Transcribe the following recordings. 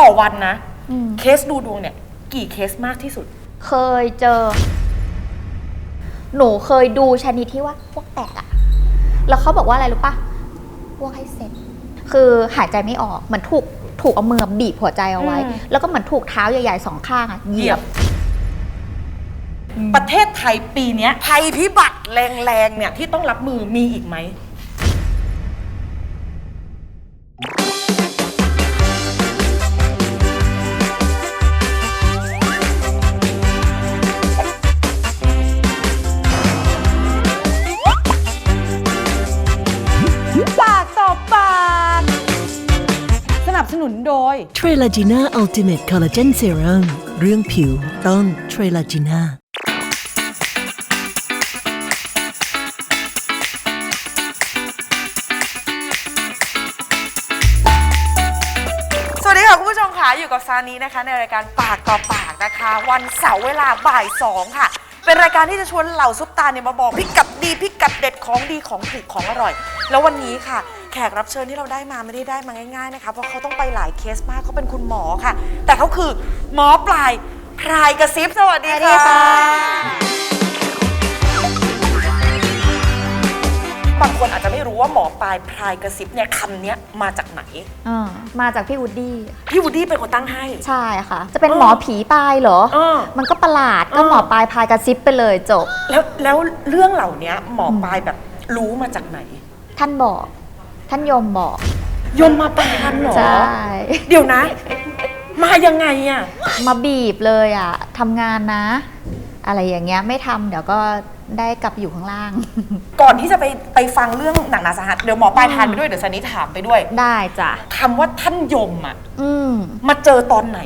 ต่อวันนะ อืมเคสดูดวงเนี่ย กี่เคสมากที่สุด เคยเจอ หนูเคยดูชนิดที่ว่าพวกแตกอะแล้วเขาบอกว่าอะไรรู้ปะพวกให้เซ็ตคือหายใจไม่ออกเหมือนถูกถูกเอามือบีบหัวใจเอาไว้ อืม แล้วก็เหมือนถูกเท้าใหญ่ๆสองข้างอะเหยียบ ประเทศไทยปีเนี้ยภัยพิบัติแรงๆเนี่ยที่ต้องรับมือมีอีกไหม โดยเทรลาจีน่าอัลติเมทคอลลาเจนเซรั่มเรื่องผิวต้องเทรลาจีน่าสวัสดีค่ะคุณผู้ชมค่ะอยู่กับซานีนะคะ ในรายการปากต่อปากนะคะ วันเสาร์เวลาบ่ายสองค่ะ เป็นรายการที่จะชวนเหล่าซุปตาเนี่ยมาบอกพิกัดดีพิกัดเด็ดของดีของถูกของอร่อย แล้ววันนี้ค่ะ แขกรับเชิญที่เราได้มาไม่ได้ได้มาง่ายๆนะคะเพราะเขาต้องไปหลายเคสมากเขาเป็นคุณหมอค่ะ แต่เขาคือหมอปลายพรายกระซิบสวัสดีสวัสดีค่ะค่ะบางคนอาจจะไม่รู้ว่าหมอปลายพรายกระซิบเนี่ยคำเนี้ยมาจากไหน อ่ามาจากพี่วูดดี้พี่วูดดี้เป็นคนตั้งให้ ใช่ค่ะ จะเป็นเออหมอผีปลายเหรอ เออ มันก็ประหลาดก็เออหมอปลายพายกระซิบไปเลยจบ แล้วแล้วเรื่องเหล่านี้หมอปลายแบบรู้มาจากไหน ท่านบอก ท่านยมบอก ยมมาปานเหรอ ใช่ เดี๋ยวนะ มายังไงอะมาบีบเลยอะทำงานนะ อะไรอย่างเงี้ยไม่ทำเดี๋ยวก็ได้กลับอยู่ข้างล่าง ก่อนที่จะไปไปฟังเรื่องหนังนาสาหัสเดี๋ยวหมอปลายทานไปด้วยเดี๋ยวสันนิษถามไปด้วยได้จ้ะคำว่าท่านยมอะอืมมาเจอตอนไหน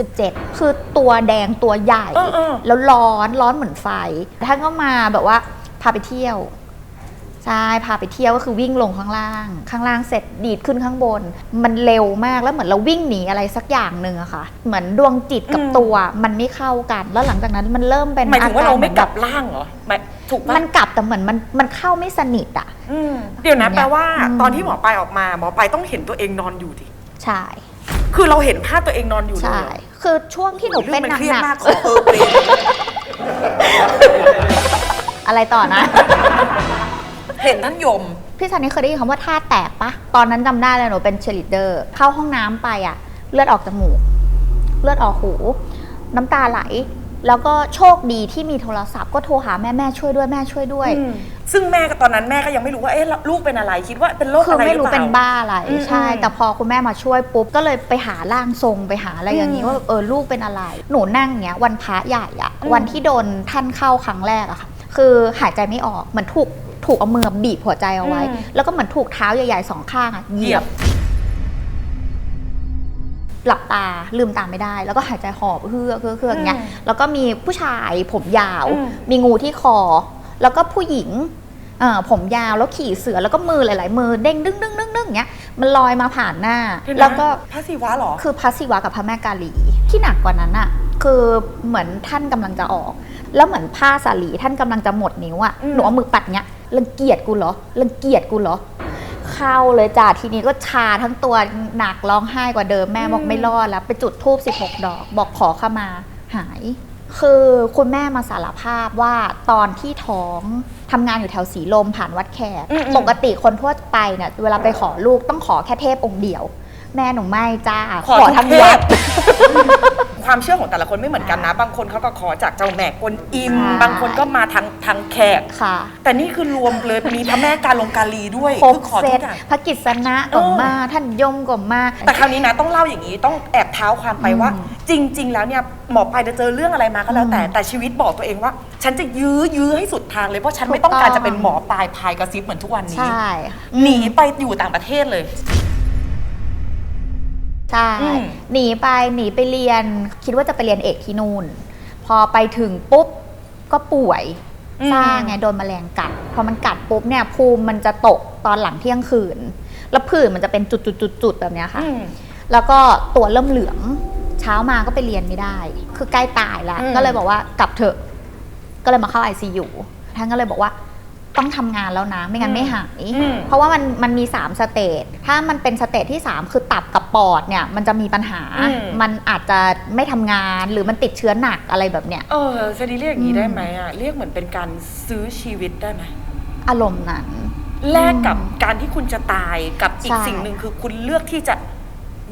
17 คือตัวแดงตัวใหญ่ เออเออ แล้วร้อนร้อนเหมือนไฟท่านก็มาแบบว่าพาไปเที่ยว ใช่พาไปเที่ยวก็คือวิ่งลงข้างล่าง ข้างล่างเสร็จดีดขึ้นข้างบน มันเร็วมากแล้วเหมือนเราวิ่งหนีอะไรสักอย่างหนึ่งอะค่ะ เหมือนดวงจิตกับตัวมันไม่เข้ากัน แล้วหลังจากนั้นมันเริ่มเป็นหมายถึงว่าเราไม่อกลับหอนร่างเหรอหมายถูกแบบปะมันกลับแต่เหมือนมันมันเข้าไม่สนิทอะอืมเดี๋ยวนะเนี่ยแปลว่าอืมตอนที่หมอปลายออกมา หมอปลายต้องเห็นตัวเองนอนอยู่ดิใช่คือเราเห็นภาพตัวเองนอนอยู่เลยใช่เหรอคือช่วงที่หนูเรื่เป็อนงมันหนักเครียดหนัมากกขอเออเปรย์อะไรต่อนะ เห็นท่านยม พี่ซันนี่เคยได้ยินคำว่าท่าแตกปะตอนนั้นจำได้เลยหนูเป็นเชลิเดอร์ เข้าห้องน้ำไปอะเลือดออกจมูก เลือดออกหู น้ำตาไหล แล้วก็โชคดีที่มีโทรศัพท์ก็โทรหาแม่แม่ช่วยด้วยแม่ช่วยด้วย ซึ่งแม่ก็ตอนนั้นแม่ก็ยังไม่รู้ว่าเอ๊ะลูกเป็นอะไรคิดว่าเป็นโรคคืออะไรหไม่รือรู้เปล่าเป็นบ้าอะไรอืมใช่ อืม แต่พอคุณแม่มาช่วยปุ๊บก็เลยไปหาร่างทรงไปหาอะไรอย่างนี้อืมว่าเออลูกเป็นอะไร หนูนั่งเนี้ยวันพระใหญ่อะอืมวันที่โดนท่านเข้าครั้งแรกอะค่ะ คือหายใจไม่ออกเหมือนถูก ถูกเอามือบีบหัวใจเอาไว้แล้วก็เหมือนถูกเท้าใหญ่ๆสองข้างอะเหยียบ หลับตาลืมตาไม่ได้ แล้วก็หายใจหอบเฮือกเฮือกเฮือกอย่างเงี้ยอืมแล้วก็มีผู้ชายผมยาว อืม มีงูที่คอ แล้วก็ผู้หญิงเอ่อผมยาวแล้วขี่เสือแล้วก็มือหลาย ๆ มือเด้งดึงดึงดึงดึงอย่างเงี้ยมันลอยมาผ่านหน้า เดี๋ยนะแล้วก็ พระศิวะเหรอ คือพระศิวะกับพระแม่กาลีที่หนักกว่านั้นอะคือเหมือนท่านกำลังจะออก แล้วเหมือนผ้าสาลีท่านกำลังจะหมดนิ้วอะอืม หนูเอามือปัดเงี้ย รังเกียจกูเหรอรังเกียจกูเหรอ เข้าเลยจ้าทีนี้ก็ชาทั้งตัวหนักร้องไห้กว่าเดิมแม่บอกไม่รอดแล้ว ไปจุดทูบ16 ดอก บอกขอขมาหาย คือคุณแม่มาสารภาพว่าตอนที่ท้องทำงานอยู่แถวสีลมผ่านวัดแขกอืมอืมปกติคนทั่วไปเนี่ยเวลาไปขอลูกต้องขอแค่เทพองค์เดียว แม่หนูไม่จ้าขอขอทุกทั้งเทวัพด ความเชื่อของแต่ละคนไม่เหมือนกันนะ บางคนเขาก็ขอจากเจ้าแม่กวนอิม ใช่ บางคนก็มาทางทางแขก ค่ะแต่นี่คือรวมเลยมีพระแม่กาลงกาลีด้วยครบคือขอเซทุตกอย่าง พระกิษณะก็เออมาท่านยมก็มา แต่คราวนี้นะต้องเล่าอย่างนี้ต้องแอบเท้าความไปว่า อืมจริง ๆ แล้วเนี่ยหมอปลายจะเจอเรื่องอะไรมาก็แล้วแต่อืมแต่ชีวิตบอกตัวเองว่า ฉันจะยื้อยื้อให้สุดทางเลยเพราะฉันไม่ถูกต้องการต้อง จะเป็นหมอปลายพายกระซิบเหมือนทุกวันนี้ใช่ หนีไปอยู่ต่างประเทศเลย ใช่อืม หนีไปหนีไปเรียน คิดว่าจะไปเรียนเอกที่นู่น พอไปถึงปุ๊บก็ป่วยซ่าไงโดนแมลงกัด พอมันกัดปุ๊บเนี่ยภูมิมันจะตกตอนหลังเที่ยงคืน แล้วผื่นมันจะเป็นจุดๆๆๆแบบเนี้ยค่ะ อืม แล้วก็ตัวเริ่มเหลืองเช้ามาก็ไปเรียนไม่ได้ คือใกล้ตายแล้ว อืม ก็เลยบอกว่ากลับเถอะ ก็เลยมาเข้า ICU ท่านก็เลยบอกว่า ต้องทำงานแล้วนะ ไม่งั้นไม่หาย อืม เพราะว่ามันมันมี3สเตจถ้ามันเป็นสเตจที่ 3 คือตับกับปอดเนี่ยมันจะมีปัญหา อืม มันอาจจะไม่ทำงานหรือมันติดเชื้อหนักอะไรแบบเนี้ยเออซดีเรียกอย่างนี้อืมได้ไหมอะ เรียกเหมือนเป็นการซื้อชีวิตได้ไหมอารมณ์นั้น แลกกับการที่คุณจะตายกับอีกใช่ สิ่งหนึ่งคือคุณเลือกที่จะ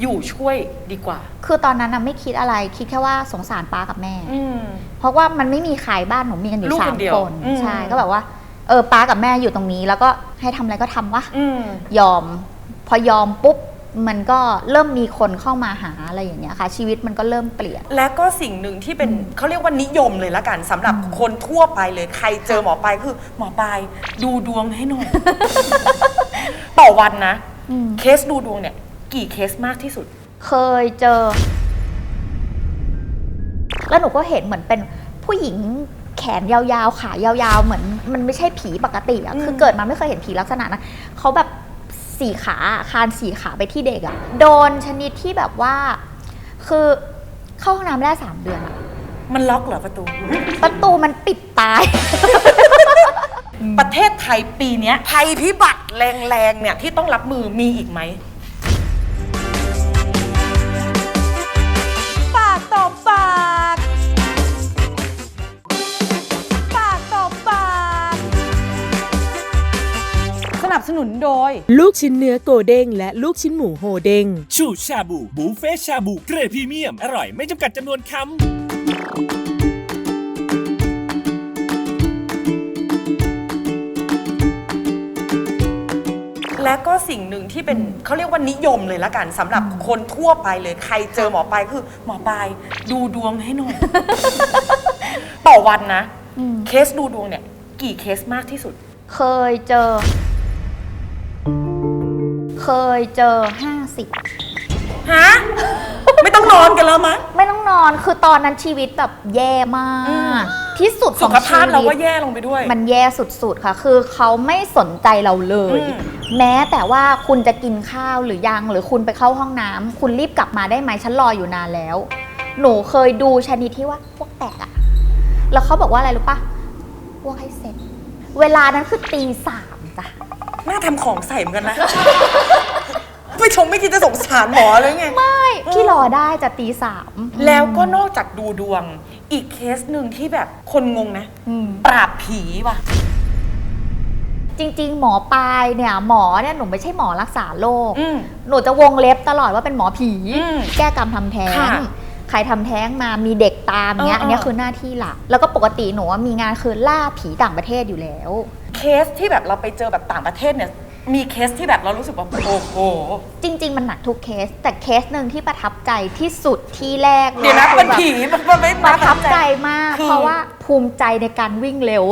อยู่ช่วยดีกว่า คือตอนนั้นนะไม่คิดอะไรคิดแค่ว่าสงสารป้ากับแม่ อืม เพราะว่ามันไม่มีใครบ้านหนูมีกันอยู่ลูกสาคมนเดียวคนอืม ใช่ก็แบบว่า เออป้ากับแม่อยู่ตรงนี้ แล้วก็ให้ทำอะไรก็ทำวะอืม ยอม พอยอมปุ๊บมันก็เริ่มมีคนเข้ามาหาอะไรอย่างเงี้ยค่ะ ชีวิตมันก็เริ่มเปลี่ยน และก็สิ่งหนึ่งที่เป็นเขาเรียกว่านิยมเลยละกันสำหรับคนทั่วไปเลยใครเจอหมอปลายคือ หมอปลายดูดวงให้หน่อย ต่อวันนะ อืม เคสดูดวงเนี่ย กี่เคสมากที่สุด เคยเจอ แล้วหนูก็เห็นเหมือนเป็นผู้หญิง แขนยาวๆขายาวๆ เหมือนมันไม่ใช่ผีปกติอะอืมคือเกิดมาไม่เคยเห็นผีลักษณะนะเขาแบบสี่ขาอะคานสี่ขาไปที่เด็กอะโดนชนิดที่แบบว่า คือเข้าห้องน้ำไม่ได้สามเดือนอะมันล็อกเหรอประตู ประตูมันปิดตาย ประเทศไทยปีเนี้ยภัยพิบัติแรงๆเนี่ยที่ต้องรับมือมีอีกไหม นับสนุนโดย ลูกชิ้นเนื้อโกเด้งและลูกชิ้นหมูโฮเด้งชูชาบู บูเฟ่ชาบูเกรดพรีเมียม อร่อยไม่จำกัดจำนวนคำและก็สิ่งหนึ่งที่เป็นเขาเรียกว่านิยมเลยละกันสำหรับคนทั่วไปเลยใครเจอหมอปลายคือหมอปลายดูดวงให้หน่อยต่อวันนะอืมเคสดูดวงเนี่ย กี่เคสมากที่สุด เคยเจอเค ยเจอห้าสิบฮะ ไม่ต้องนอนกันแล้วมั้ง ไม่ต้องนอนคือตอนนั้นชีวิตแบบแย่มากอืมที่สุดขสุองขภาพชีเราวิก็ตแย่ลงไปด้วย มันแย่สุดๆ ค่ะ คือเขาไม่สนใจเราเลย อืม แม้แต่ว่าคุณจะกินข้าวหรือยัง หรือคุณไปเข้าห้องน้ำ คุณรีบกลับมาได้ไหมฉันรออยู่นานแล้ว หนูเคยดูชนิดที่ว่าพวกแตกอะแล้วเขาบอกว่าอะไรรู้ปะพวกให้เสร็จ เวลานั้นคือตีสามจ้ะ น่าทำของใส่เหมือนกันนะไม่ชมไม่คิดจะสงสารหมอเลยไง ไม่พี่รอได้จะตีสามแล้วก็นอกจากดูดวง อีกเคสหนึ่งที่แบบคนงงนะ อืม ปราบผีว่ะ จริง ๆ หมอปลายเนี่ยหมอเนี่ยหนูไม่ใช่หมอรักษาโรคอืม หนูจะวงเล็บตลอดว่าเป็นหมอผี อืมแก้กรรมทำแท้ง ค่ะใครทำแท้งมามีเด็กตามเนี้ยเออเอออัอันเนี้ยคือหน้าที่หลัก แล้วก็ปกติหนูว่ามีงานคือล่าผีต่างประเทศอยู่แล้ว เคสที่แบบเราไปเจอแบบต่างประเทศเนี่ยมีเคสที่แบบเรารู้สึกว่าโอ้โหจริง ๆ มันหนักทุกเคส แต่เคสหนึ่งที่ประทับใจที่สุดที่แรกลเดี๋ยวนะคือเป็นแบบผีมันมันไม่ประทับใจมากคือเพราะว่าภูมิใจในการวิ่งเร็ว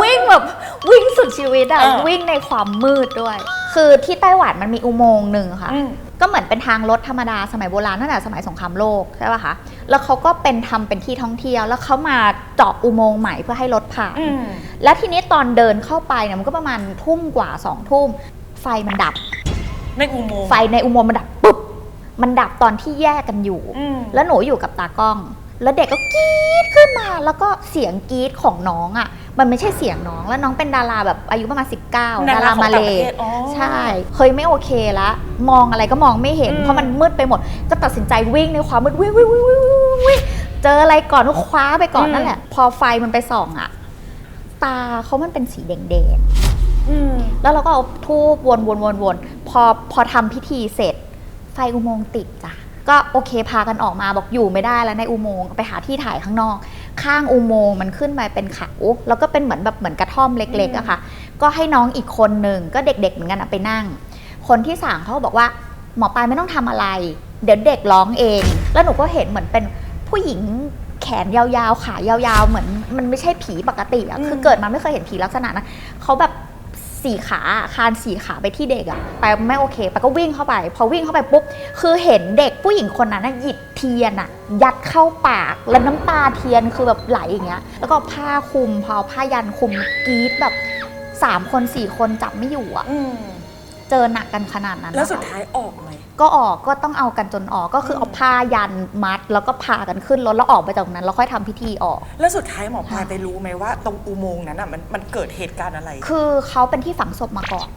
วิ่งแบบวิ่งสุดชีวิตอะเออวิ่งในความมืดด้วย คือที่ไต้หวันมันมีอุโมงค์หนึ่งค่ะ อืม ก็เหมือนเป็นทางรถธรรมดาสมัยโบราณตั้งแต่สมัยสงครามโลกใช่ป่ะคะแล้วเขาก็เป็นทำเป็นที่ท่องเที่ยว แล้วเขามาเจาะอุโมงค์ใหม่เพื่อให้รถผ่านอืมแล้วทีนี้ตอนเดินเข้าไปเนี่ยมันก็ประมาณทุ่มกว่าสองทุ่มไฟมันดับ ในอุโมงค์ไฟในอุโมงค์มันดับปุ๊บมันดับตอนที่แยกกันอยู่อืมแล้วหนูอยู่กับตากล้อง แล้วเด็กก็กรี๊ดขึ้นมา แล้วก็เสียงกรี๊ดของน้องอะ่ะ มันไม่ใช่เสียงน้อง แล้วน้องเป็นดาราแบบอายุประมาณ 19 ดาราของมาต่เลงประทศอ๋อ ใช่เคยไม่โอเคละมองอะไรก็มองไม่เห็น อืม เพราะมันมืดไปหมด ก็ตัดสินใจวิ่งในความมืดวิ่งวิ่งวิ่งวิ่งวิ่งวิ่งเจออะไรก่อนก็คว้าไปก่อนนั่นแหละ พอไฟมันไปส่องอะตาเขามันเป็นสีแดงๆ อืม แล้วเราก็เอาทูบวนวนวนวนพอพอทำพิธีเสร็จ ไฟอุโมงค์ติดจ้ะก็โอเคพากันออกมาบอกอยู่ไม่ได้แล้วในอุโมงค์ไปหาที่ถ่ายข้างนอก ข้างอุโมงค์มันขึ้นไปเป็นเขาแล้วก็เป็นเหมือนแบบเหมือนกระท่อมเล็กๆอะค่ะ ก็ให้น้องอีกคนหนึ่งก็เด็กๆเหมือนกันอะไปนั่ง คนที่สามเขาก็บอกว่าหมอปลายไม่ต้องทำอะไร เดี๋ยวเด็กร้องเอง แล้วหนูก็เห็นเหมือนเป็นผู้หญิงแขนยาวๆ ขายาวๆ เหมือนมันไม่ใช่ผีปกติอะคือเกิดมาไม่เคยเห็นผีลักษณะนะเขาแบบ สี่ขาคานสี่ขาไปที่เด็กอะไปไม่โอเคไปก็วิ่งเข้าไป พอวิ่งเข้าไปปุ๊บคือเห็นเด็กผู้หญิงคนนั้นนะหยิบเทียนอะยัดเข้าปากแล้วน้ำตาเทียนคือแบบไหลอย่างเงี้ย แล้วก็ผ้าคลุมพอผ้ายันคลุมกรีดแบบสามคนสี่คนจับไม่อยู่อะอืมเจอหนักกันขนาดนั้นแล้วนะคะสุดท้ายออกไหม กก็ออกก็ต้องเอากันจนออกก็คือเอาผ้ายันมัด แล้วก็พากันขึ้นรถแล้วออกไปจากตรงนั้นแล้วค่อยทำพิธีออก แล้วสุดท้ายหมอปลายค่ะไปรู้ไหมว่า ตรงอุโมงค์นั้นอะมันมันเกิดเหตุการณ์อะไร คือเขาเป็นที่ฝังศพมาก่อน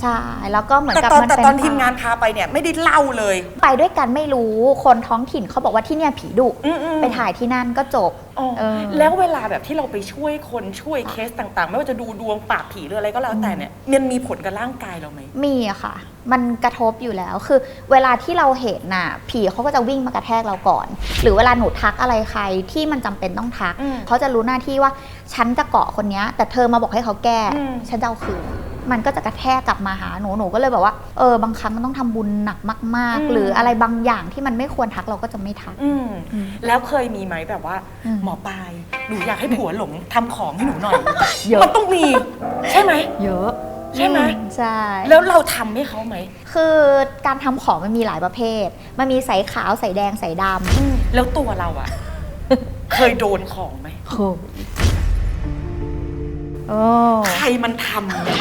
ใช่แล้วก็เหมือนแต่กับตอนมันแต่เป็นตอนทีมป่งานพาไปเนี่ยไม่ได้เล่าเลย ไปด้วยกันไม่รู้คนท้องถิ่นเขาบอกว่าที่เนี่ยผีดุอืมๆไปถ่ายที่นั่นก็จบ อ๋อเออ แล้วเวลาแบบที่เราไปช่วยคนช่วยเคสต่างๆ ไม่ว่าจะดูดวงปราบผีหรืออะไรก็แล้วแต่เนี่ยมันมีผลกับร่างกายเราไหม มีอะค่ะ มันกระทบอยู่แล้ว คือเวลาที่เราเห็นน่ะ ผีเขาก็จะวิ่งมากระแทกเราก่อน หรือเวลาหนูทักอะไรใครที่มันจำเป็นต้องทัก อืมเขาจะรู้หน้าที่ว่า ฉันจะเกาะคนเนี้ย แต่เธอมาบอกให้เขาแก้ อืม ฉันจะเอาคืน มันก็จะกระแทกกลับมาหาหนูหนูก็เลยแบบว่าเออบางครั้งมันต้องทำบุญหนักมาก ๆ หรืออะไรบางอย่างที่มันไม่ควรทักเราก็จะไม่ทักอืมอืมแล้วเคยมีไหมแบบว่าอืมหมอปลายหนูอยากให้ผัวหลงทำของให้หนูหน่อยเยอะมันต้องมี ใช่ไหมเยอะใช่ไหมอืใช่ แล้วเราทำให้เขาไหม คือการทำของมันมีหลายประเภท มันมีใสขาวใสแดงใสดำแล้วตัวเราอะเคยโดนของไหมโอ้ โอ้ใครมันทำเนี่ย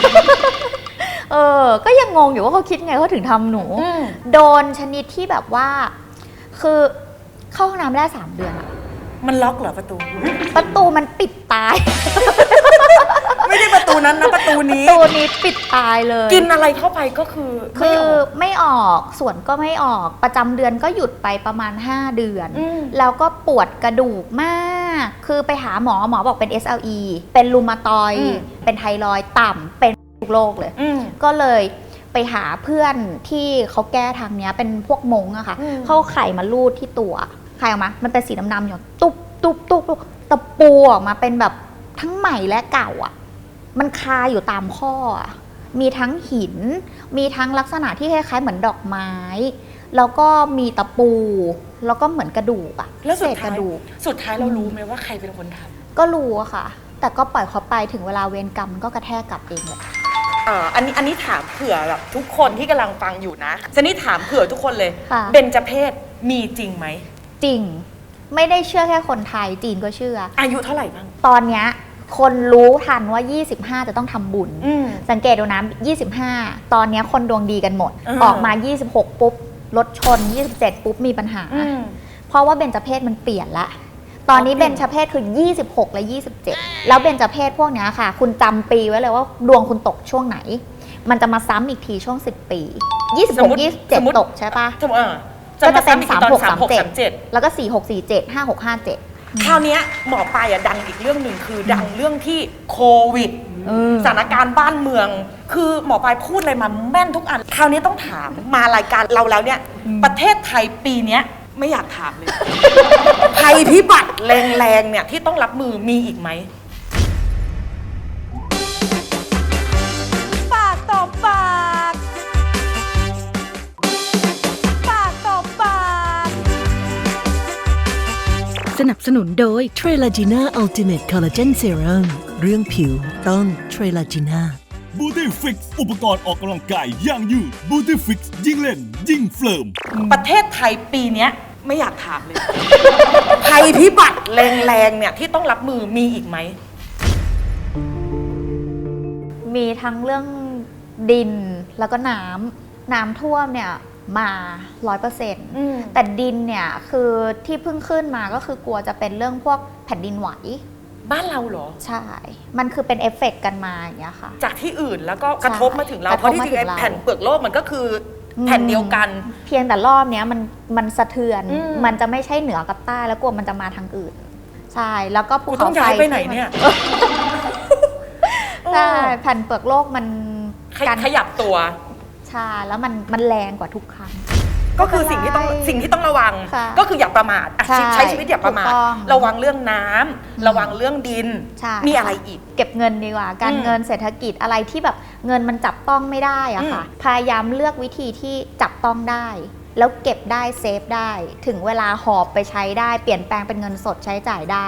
เออ ก็ยังงงอยู่ว่าเขาคิดไงเขาถึงทำหนูอืมโดนชนิดที่แบบว่า คือเข้าห้องน้ำไม่ได้สามเดือนอะมันล็อกเหรอประตู ประตูมันปิดตาย ไม่ได้ประตูนั้นนะประตูนี้ประตูนี้ปิดตายเลย กินอะไรเข้าไปก็คือไม่คือออก ไม่ออกส่วนก็ไม่ออกประจำเดือนก็หยุดไปประมาณ 5 เดือน อืมแล้วก็ปวดกระดูกมาก คือไปหาหมอหมอบอกเป็น SLE เป็นรูมาตอยด์เป็นไทรอยด์ต่ำเป็นทุกโรคเลย อืม ก็เลยไปหาเพื่อนที่เขาแก้ทางเนี้ยเป็นพวกมงอะค่ะอืม เขาเอาไข่มาลูดที่ตัวไข่ออกมา มันเป็นสีดำๆอยู่ตุ๊บตุ๊บตุ๊บตุ๊บตะปูออกมาเป็นแบบทั้งใหม่และเก่าอะมันคาอยู่ตามข้ออะมีทั้งหิน มีทั้งลักษณะที่คล้ายๆเหมือนดอกไม้ แล้วก็มีตะปู แล้วก็เหมือนกระดูกอะแล้วเศสุดษกท้ายระดูก สุดท้ายเรารู้ไหมว่าใครเป็นคนทำก็รู้อะค่ะ แต่ก็ปล่อยเขาไปถึงเวลาเวรกรรมมันก็กระแทกกลับเองแหละเอ่ออันนี้อันนี้ถามเผื่อแบบทุกคนที่กำลังฟังอยู่นะจะนี่ถามเผื่อทุกคนเลยค่ะ เบญจเพศมีจริงไหมจริง ไม่ได้เชื่อแค่คนไทยจีนก็เชื่อ อายุเท่าไหร่บ้าง ตอนเนี้ยคนรู้ทันว่า 25 จะต้องทำบุญ อืมสังเกตดูนะ25 ตอนเนี้ยคนดวงดีกันหมด อ่า ออกมา 26 ปุ๊บ รถชน 27 ปุ๊บมีปัญหาอืมเพราะว่าเบญจเพศมันเปลี่ยนละ ตอนนี้อ๋อเปเบลี่ยนญจเพศคือ 26 และ 27 แล้วเบญจเพศพวกเนี้ยค่ะ คุณจำปีไว้เลยว่าดวงคุณตกช่วงไหน มันจะมาซ้ำอีกทีช่วง 10 ปีสมมุติ26สมมุติ27 ตกใช่ปะสมมติอะก็จะเป็นซ้ำอีกทีตอน36สามหกสามเจ็ด37 แล้วก็ 46 47 56 57คราวเนี้ยหมอปลายอะดังอีกเรื่องหนึ่งคือดังเรื่องที่โควิด เออ สถานการณ์บ้านเมือง คือหมอปลายพูดอะไรมาแม่นทุกอัน คราวนี้ต้องถามมารายการเราแล้วเนี่ย ประเทศไทยปีเนี้ยไม่อยากถามเลย ภัยพิบัติแรงๆเนี่ยที่ต้องรับมือมีอีกไหม สนับสนุนโดยเทรลาจีน่าอัลติเมทคอลลาเจนเซรั่มเรื่องผิวต้องเทรลาจีน่าบูตี้ฟิกอุปกรณ์ออกกำลังกายอย่างยืดบูตี้ฟิกยิ่งเล่น ยิ่งเฟิร์ม ประเทศไทยปีเนี้ยไม่อยากถามเลย ภัยพิบัติแรงๆเนี่ยที่ต้องรับมือมีอีกไหม มีทั้งเรื่องดินแล้วก็น้ำน้ำท่วมเนี่ย มาร้อยเปอร์เซ็นต์อืมแต่ดินเนี่ยคือที่เพิ่งขึ้นมาก็คือกลัวจะเป็นเรื่องพวกแผ่นดินไหว บ้านเราเหรอ ใช่ มันคือเป็นเอฟเฟกต์กันมาอย่างเงี้ยค่ะ จากที่อื่นแล้วก็กระทบมาถึงเรากระเพทบราะที่มาจริงถึไอ้งเราแผ่นเปลือกโลกมันก็คืออแผ่นเดียวกัน เพียงแต่รอบเนี้ยมันมันสะเทือนอืมมันจะไม่ใช่เหนือกับใต้แล้วกลัวมันจะมาทางอื่น ใช่ แล้วก็ภูกูเขาต้องไฟย้ายไปไหนเนี่ยใช่แผ่นเปลือกโลกมันขยการขยับตัว ใช่แล้วมันมันแรงกว่าทุกครั้ง ก็คือสิ่งที่ต้องไม่เป็นไรสิ่งที่ต้องระวัง ค่ะก็คืออย่าประมาทอะใช่ใช้ชีวิตอย่าประมาท ถูกต้องระวังเรื่องน้ำระวังเรื่องดิน ใช่มีอะไรอีก เก็บเงินดีกว่า การอืมเงินเศรษฐกิจอะไรที่แบบเงินมันจับต้องไม่ได้อะค่ะ พยายามเลือกวิธีที่จับต้องได้ แล้วเก็บได้เซฟได้ ถึงเวลาหอบไปใช้ได้ เปลี่ยนแปลงเป็นเงินสดใช้จ่ายได้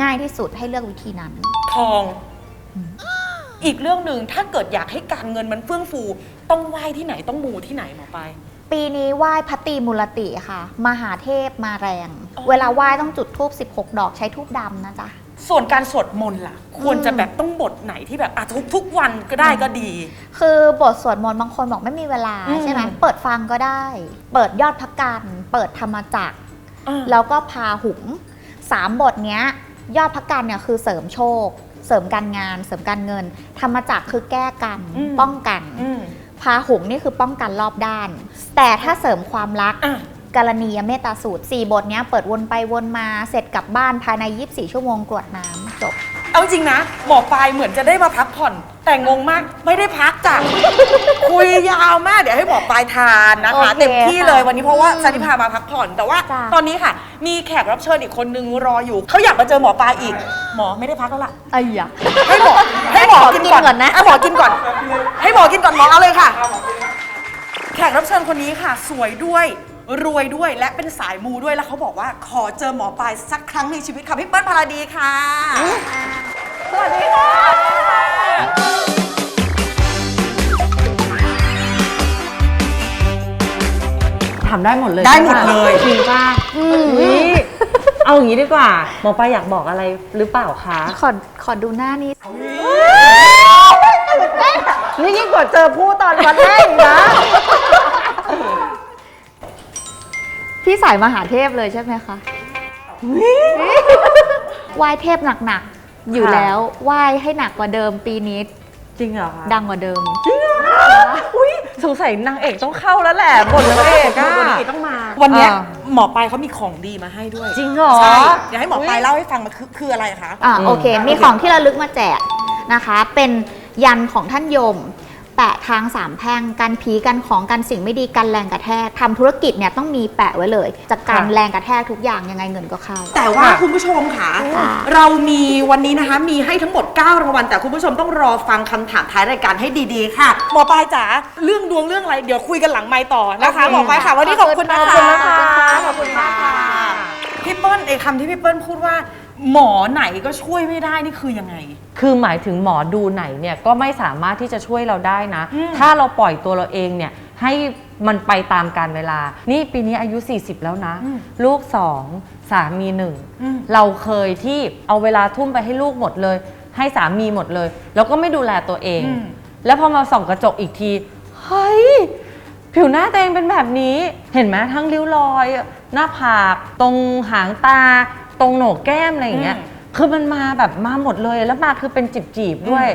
ง่ายที่สุดให้เลือกวิธีนั้น ทองอี กเรื่องหนึ่งถ้าเกิดอยากให้การเงินมันเฟื่องฟู ต้องไหว้ที่ไหนต้องมูที่ไหนหมอไปาย ปีนี้ไหว้พัตตีมูลติค่ะ มหาเทพมาแรง อ๋อ เวลาไหว้ต้องจุดทูบ16 ดอกใช้ทูบดำนะจ๊ะ ส่วนการสวดมนต์ล่ะ ควรจะแบบต้องบทไหนที่แบบอะทุกทุกวันก็ได้ก็ดี คือบทสวดมนต์บางคนบอกไม่มีเวลาอืม ใช่ไหมเปิดฟังก็ได้ เปิดยอดพักกัน เปิดธรรมจักร อะแล้วก็พาหุงสามบทเนี้ย ยอดพักกันเนี่ยคือเสริมโชค เสริมการงานเสริมการเงินธรรมจักรคือแก้กรรมอืมป้องกันอืมพาหุงนี่คือป้องกันรอบด้าน แต่ถ้าเสริมความรักอะกรณียเมตตาสูตร 4 บทเนี้ยเปิดวนไปวนมาเสร็จกลับบ้านภายใน 24 ชั่วโมงกรวดน้ำจบ เอาจริงนะ หมอปลายเหมือนจะได้มาพักผ่อน แต่งงมากไม่ได้พักจ้ะ คุยยาวมากเดี๋ยวให้หมอปลายทานนะคะ โอเคเต็มที่เลยค่ะวันนี้เพราะว่าอืมสันนิพามาพักผ่อนแต่ว่า จ้ะ ตอนนี้ค่ะ มีแขกรับเชิญอีกคนนึงรออยู่เขาอยากมาเจอหมอปลายอีก หมอไม่ได้พักแล้วล่ะ ไอ้ยะ ให้หมอให้หมอขอกินกินก่อนก่อนนะ ให้หมอกินก่อน ให้หมอกินก่อนหมอเอาเลยค่ะ แขกรับเชิญคนนี้ค่ะ สวยด้วย รวยด้วยและเป็นสายมูด้วยแล้วเขาบอกว่าขอเจอหมอปลายสักครั้งในชีวิตค่ะพี่เปิ้ลพาราดีค่ะ สวัสดีค่ะถามได้หมดเลยได้หมดใช่ปะเลยจริงป่ะอุ๊ยเอาอย่างนี้ดีกว่าหมอปลาอยากบอกอะไรหรือเปล่าคะ ขอขอดูหน้านี้นี่ยิ่งกว่าเจอผู้ตอนวันแรกอีกนะ พี่สายมหาเทพเลยใช่ไหมคะไหว้เทพหนักๆ อยู่ค่ะแล้วไหว้ให้หนักกว่าเดิมปีนี้จริงเหรอคะดังกว่าเดิมอุ้ยสงสัยนางเอกต้องเข้าแล้วแหละบทนางเอกอะบทนางเอกต้องมา วันเนี้ยอ่าหมอปลายเขามีของดีมาให้ด้วยจริงเหรอใช่เดี๋ยวให้หมอปลายเล่าให้ฟังมันคือคืออะไรคะอ่าโอเค มีของที่ระลึกมาแจกนะคะ เป็นยันของท่านยม แปะทางสามแพร่งกันผีกันของกันสิ่งไม่ดีกันแรงกระแทกทำธุรกิจเนี่ยต้องมีแปะไว้เลยจากการค่ะ แรงกระแทกทุกอย่างยังไงเงินก็เข้า แต่ว่าค่ะคุณผู้ชมค่ะ ค่ะ เรามีวันนี้นะคะ มีให้ทั้งหมด 9 รางวัล แต่คุณผู้ชมต้องรอฟังคำถามท้ายรายการให้ดีๆ ค่ะ หมอปลายจ๋าเรื่องดวงเรื่องอะไรเดี๋ยวคุยกันหลังไมค์ต่อนะคะหมอปลายค่ะวันนี้ขอบคุณนะคะขอบคุณนะคะขอบคุณมากค่ะ พี่เปิ้ลไอ้คำที่พี่เปิ้ลพูดว่า หมอไหนก็ช่วยไม่ได้นี่คือยังไง คือหมายถึงหมอดูไหนเนี่ยก็ไม่สามารถที่จะช่วยเราได้นะ อืม ถ้าเราปล่อยตัวเราเองเนี่ยให้มันไปตามการเวลา นี่ปีนี้อายุ 40 แล้วนะ ลูกสองสามีหนึ่งอืมเราเคยที่เอาเวลาทุ่มไปให้ลูกหมดเลย ให้สามีหมดเลย แล้วก็ไม่ดูแลตัวเอง อืม แล้วพอมาส่องกระจกอีกที เฮ้ย ผิวหน้าตัวเองเป็นแบบนี้ เห็นไหมทั้งริ้วรอย หน้าผาก ตรงหางตา ตรงโหนกแก้มอะไรอย่างเงี้ย อืม คือมันมาแบบมาหมดเลยแล้วมาคือเป็นจีบๆด้วย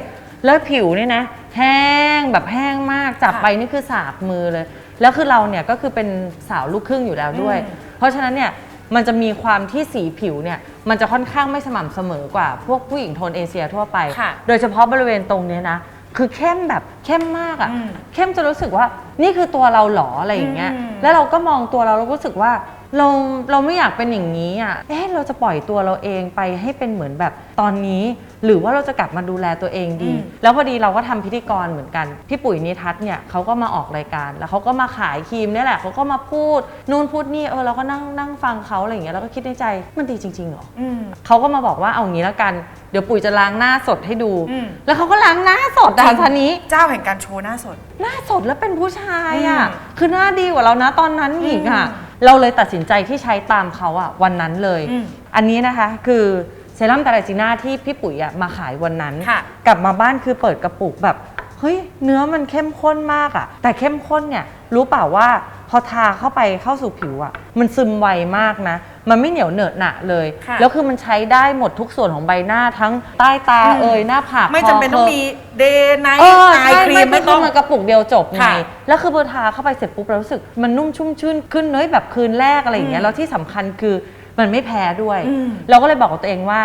แล้วผิวเนี่ยนะ แห้งแบบแห้งมากจับค่ะไปนี่คือสากมือเลย แล้วคือเราเนี่ยก็คือเป็นสาวลูกครึ่งอยู่แล้วด้วยอืมเพราะฉะนั้นเนี่ยมันจะมีความที่สีผิวเนี่ยมันจะค่อนข้างไม่สม่ำเสมอกว่า พวกผู้หญิงโทนเอเชียทั่วไป ค่ะ โดยเฉพาะบริเวณตรงเนี้ยนะ คือเข้มแบบเข้มมากอะอืมเข้มจะรู้สึกว่านี่คือตัวเราเหรออะไรอย่างเงี้ย อืม แล้วเราก็มองตัวเราแล้วรู้สึกว่า เราเราไม่อยากเป็นอย่างนี้อะ เอ๊ะเราจะปล่อยตัวเราเองไปให้เป็นเหมือนแบบตอนนี้ หรือว่าเราจะกลับมาดูแลตัวเองดีอืมแล้วพอดีเราก็ทำพิธีกรเหมือนกัน พี่ปุ๋ยนิทัศน์เนี่ยเขาก็มาออกรายการ แล้วเขาก็มาขายครีมเนี่ยแหละเขาก็มาพูดนู่นพูดนี่เออเราก็นั่งนั่งฟังเขาอะไรอย่างเงี้ยแล้วก็คิดในใจมันดีจริงๆเหรออืมเขาก็มาบอกว่าเอางี้แล้วกันเดี๋ยวปุ๋ยจะล้างหน้าสดให้ดูอืมแล้วเขาก็ล้างหน้าสดอะทันนี้ เจ้าแห่งการโชว์หน้าสด หน้าสดแล้วเป็นผู้ชายอะอืมคือหน้าดีกว่าเรานะตอนนั้นอีกอะอืม เราเลยตัดสินใจที่ใช้ตามเขาอะวันนั้นเลย อืมอันนี้นะคะคือเซรั่มตาราจิน่าที่พี่ปุ๋ยอะมาขายวันนั้น ค่ะ กลับมาบ้านคือเปิดกระปุกแบบ เฮ้ย เนื้อมันเข้มข้นมากอะแต่เข้มข้นเนี่ย รู้เปล่าว่าพอทาเข้าไปเข้าสู่ผิวอะ มันซึมไวมากนะ มันไม่เหนียวเหนอะหนะเลย ค่ะแล้วคือมันใช้ได้หมดทุกส่วนของใบหน้าทั้งใต้ตาอืม เอ่ยหน้าผากไม่จำเป็นคต้องยมีเดย์ไนท์เออไอใช่ครีไม่มไม่ไม่ต้ต้อองงมากระปุกเดียวจบไงค่ะแล้วคือพอทาเข้าไปเสร็จปุ๊บเรารู้สึกมันนุ่มชุ่มชื่นขึ้นเนยแบบคืนแรกอะไรอย่างเงี้อืยมแล้วที่สำคัญคือมันไม่แพ้ด้วย อืม เราก็เลยบอกกับตัวเองว่า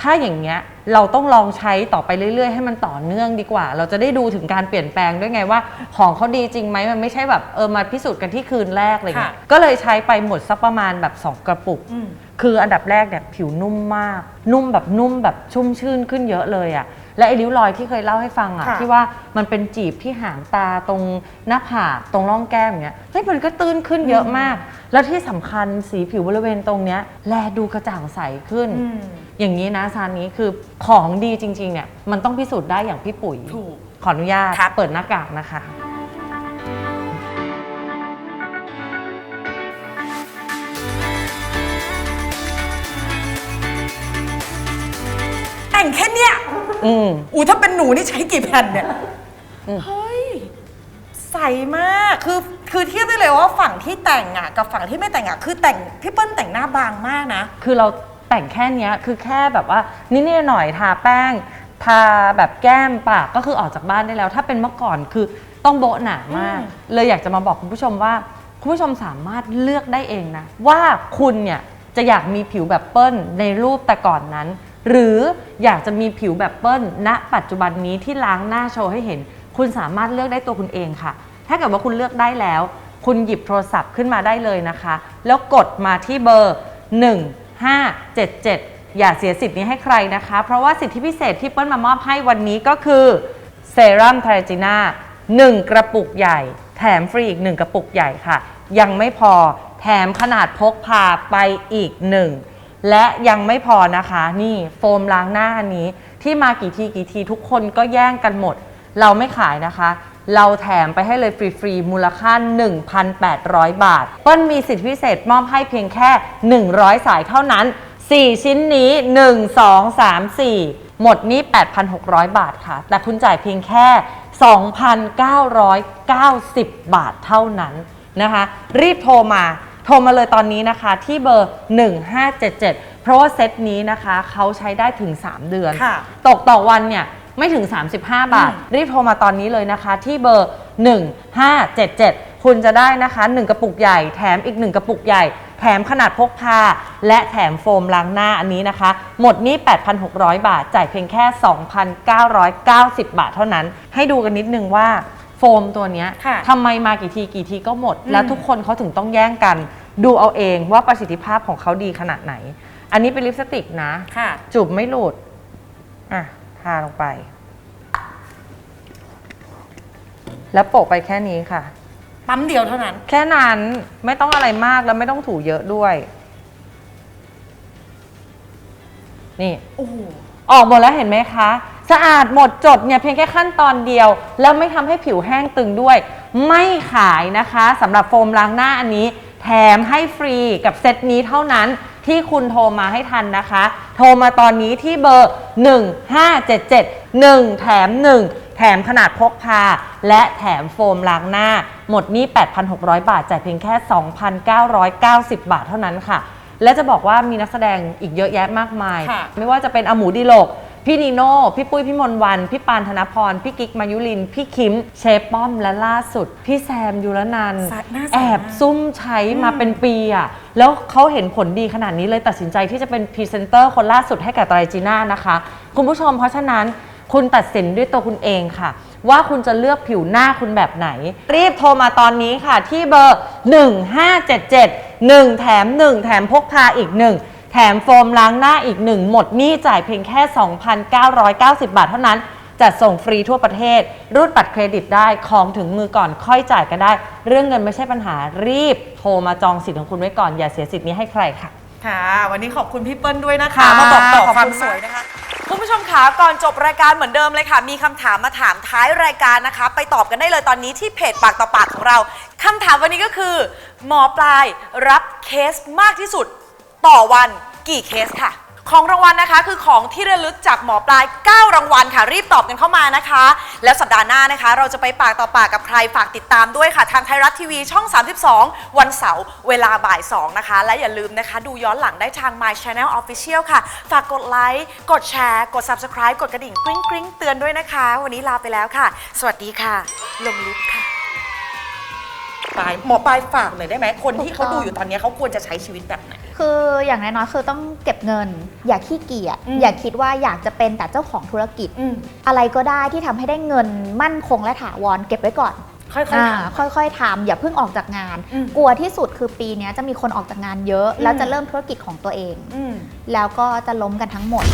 ถ้าอย่างเงี้ย เราต้องลองใช้ต่อไปเรื่อยๆ ให้มันต่อเนื่องดีกว่า เราจะได้ดูถึงการเปลี่ยนแปลงด้วยไงว่า ของเขาดีจริงไหมมันไม่ใช่แบบเออมาพิสูจน์กันที่คืนแรกอะไรเงี้ยค่ะก็เลยใช้ไปหมดสักประมาณแบบสองกระปุกอืมคืออันดับแรกเนี่ยผิวนุ่มมาก นุ่มแบบนุ่มแบบชุ่มชื่นขึ้นเยอะเลยอะและไอ้ริ้วรอยที่เคยเล่าให้ฟังอะค่ะที่ว่ามันเป็นจีบที่หางตาตรงหน้าผากตรงร่องแก้มอย่างเงี้ยเฮ้ยมันก็ตื้นขึ้นเยอะมาก แล้วที่สำคัญสีผิวบริเวณตรงเนี้ยแลดูกระจ่างใสขึ้น อืม อย่างนี้นะซานนี้คือของดีจริงๆเนี่ยมันต้องพิสูจน์ได้อย่างพี่ปุ๋ย ถูก ขออนุญาตครับเปิดหน้ากากนะคะ แต่งแค่เนี้ยอืม อู้ถ้าเป็นหนูนี่ใช้กี่แผ่นเนี่ยเฮ้ย ใสมาก คือ คือเทียบได้เลยว่าฝั่งที่แต่งอะ กับฝั่งที่ไม่แต่งอะ คือแต่งพี่เปิ้ลแต่งหน้าบางมากนะ คือเรา แต่งแค่เนี้ยคือแค่แบบว่านิดๆหน่อยๆทาแป้ง ทาแบบแก้มปากก็คือออกจากบ้านได้แล้ว ถ้าเป็นเมื่อก่อนคือต้องโบ๊ะหนามาก เลยอยากจะมาบอกคุณผู้ชมว่า คุณผู้ชมสามารถเลือกได้เองนะ ว่าคุณเนี่ยจะอยากมีผิวแบบเปิ้ลในรูปแต่ก่อนนั้น หรืออยากจะมีผิวแบบเปิ้ลณปัจจุบันนี้ที่ล้างหน้าโชว์ให้เห็น คุณสามารถเลือกได้ตัวคุณเองค่ะ ถ้าเกิดว่าคุณเลือกได้แล้ว คุณหยิบโทรศัพท์ขึ้นมาได้เลยนะคะ แล้วกดมาที่เบอร์ 577 อย่าเสียสิทธิ์นี้ให้ใครนะคะ เพราะว่าสิทธิพิเศษที่เปิ้ลมามอบให้วันนี้ก็คือเซรั่มทารจิน่า1 กระปุกใหญ่ แถมฟรีอีก 1 กระปุกใหญ่ค่ะ ยังไม่พอแถมขนาดพกพาไปอีก 1 และยังไม่พอนะคะ นี่โฟมล้างหน้าอันนี้ที่มากี่ทีกี่ทีทุกคนก็แย่งกันหมด เราไม่ขายนะคะ เราแถมไปให้เลยฟรีๆ มูลค่า 1,800 บาท เปิ้ลมีสิทธิพิเศษมอบให้เพียงแค่ 100 สายเท่านั้น 4 ชิ้นนี้ 1 2 3 4 หมดนี้ 8,600 บาทค่ะ แต่คุณจ่ายเพียงแค่ 2,990 บาทเท่านั้นนะคะ รีบโทรมาโทรมาเลยตอนนี้นะคะที่เบอร์ 1577 เพราะว่าเซตนี้นะคะเขาใช้ได้ถึง 3 เดือนค่ะตกต่อวันเนี่ย ไม่ถึง 35 บาท รีบโทรมาตอนนี้เลยนะคะ ที่เบอร์ 1577 คุณจะได้นะคะ 1 กระปุกใหญ่แถมอีก 1 กระปุกใหญ่ แถมขนาดพกพา และแถมโฟมล้างหน้าอันนี้นะคะ หมดนี้ 8,600 บาท จ่ายเพียงแค่ 2,990 บาทเท่านั้น ให้ดูกันนิดนึงว่าโฟมตัวเนี้ยค่ะทำไมมากี่ทีกี่ทีก็หมด แล้วทุกคนเขาถึงต้องแย่งกัน ดูเอาเองว่าประสิทธิภาพของเขาดีขนาดไหน อันนี้เป็นลิปสติกนะ ค่ะจุบไม่หลุด อะทาลงไป แล้วโปะไปแค่นี้ค่ะ ปั๊มเดียวเท่านั้น แค่นั้นไม่ต้องอะไรมากแล้วไม่ต้องถูเยอะด้วย นี่ โอ้โหออกหมดแล้วเห็นไหมคะ สะอาดหมดจดเนี่ยเพียงแค่ขั้นตอนเดียว แล้วไม่ทำให้ผิวแห้งตึงด้วย ไม่ขายนะคะสำหรับโฟมล้างหน้าอันนี้ แถมให้ฟรีกับเซตนี้เท่านั้น ที่คุณโทรมาให้ทันนะคะ โทรมาตอนนี้ที่เบอร์ 1577 1 แถม 1 แถมขนาดพกพา และแถมโฟมล้างหน้า หมดหนี้ 8,600 บาทจ่ายเพียงแค่ 2,990 บาทเท่านั้นค่ะ และจะบอกว่ามีนักแสดงอีกเยอะแยะมากมายค่ะไม่ว่าจะเป็นอหมูดิโลก พี่นีโน่ พี่ปุ้ย พี่มนวัน พี่ปานธนพร พี่กิ๊กมายุริน พี่คิม เชฟป้อม และล่าสุด พี่แซมยุรนันท์สะน่าสะ แอบซุ่มใช้มาเป็นปีอะแล้วเขาเห็นผลดีขนาดนี้เลยตัดสินใจที่จะเป็นพรีเซนเตอร์คนล่าสุดให้กับไตรจีน่านะคะ คุณผู้ชมเพราะฉะนั้นคุณตัดสินด้วยตัวคุณเองค่ะ ว่าคุณจะเลือกผิวหน้าคุณแบบไหน รีบโทรมาตอนนี้ค่ะที่เบอร์ 1577 1 แถม 1 แถมพกพาอีก 1 แถมโฟมล้างหน้าอีก 1 หมดหนี้จ่ายเพียงแค่ 2,990 บาทเท่านั้น จัดส่งฟรีทั่วประเทศ รูดบัตรเครดิตได้ของถึงมือก่อนค่อยจ่ายกันได้ เรื่องเงินไม่ใช่ปัญหารีบโทรมาจองสิทธิ์ของคุณไว้ก่อนอย่าเสียสิทธิ์นี้ให้ใครค่ะ ค่ะ วันนี้ขอบคุณพี่เปิ้ลด้วยนะคะ ค่ะมาบอกต่อขอบคุณ ความสวยนะคะ คุณผู้ชมคะก่อนจบรายการเหมือนเดิมเลยค่ะ มีคำถามมาถามท้ายรายการนะคะ ไปตอบกันได้เลยตอนนี้ที่เพจปากต่อปากของเราคำถามวันนี้ก็คือ หมอปลายรับเคสมากที่สุด ต่อวันกี่เคสค่ะ ของรางวัลนะคะคือของที่ระลึกจากหมอปลาย 9 รางวัลค่ะ รีบตอบกันเข้ามานะคะ แล้วสัปดาห์หน้านะคะ เราจะไปปากต่อปากกับใครฝากติดตามด้วยค่ะ ทางไทยรัฐทีวีช่อง 32 วันเสาร์เวลาบ่าย 2 นะคะ และอย่าลืมนะคะ ดูย้อนหลังได้ทาง My Channel Official ค่ะ ฝากกดไลค์กดแชร์กด Subscribe กดกระดิ่งกริ๊งกริ๊งเตือนด้วยนะคะ วันนี้ลาไปแล้วค่ะ สวัสดีค่ะ ลงลิฟต์ค่ะ ปลายหมอปลายฝากหน่อยได้ไหมคนที่เขาดูอยู่ตอนนี้เขาควรจะใช้ชีวิตแบบไหน คืออย่างน้อยๆคือต้องเก็บเงิน อย่าขี้เกียจอืมอย่าคิดว่าอยากจะเป็นแต่เจ้าของธุรกิจ อืม อะไรก็ได้ที่ทำให้ได้เงินมั่นคงและถาวรเก็บไว้ก่อนค่อยๆอ่าทำค่อยๆทำอย่าเพิ่งออกจากงาน อืมกลัวที่สุดคือปีเนี้ยจะมีคนออกจากงานเยอะอืมแล้วจะเริ่มธุรกิจของตัวเอง อืม แล้วก็จะล้มกันทั้งหมด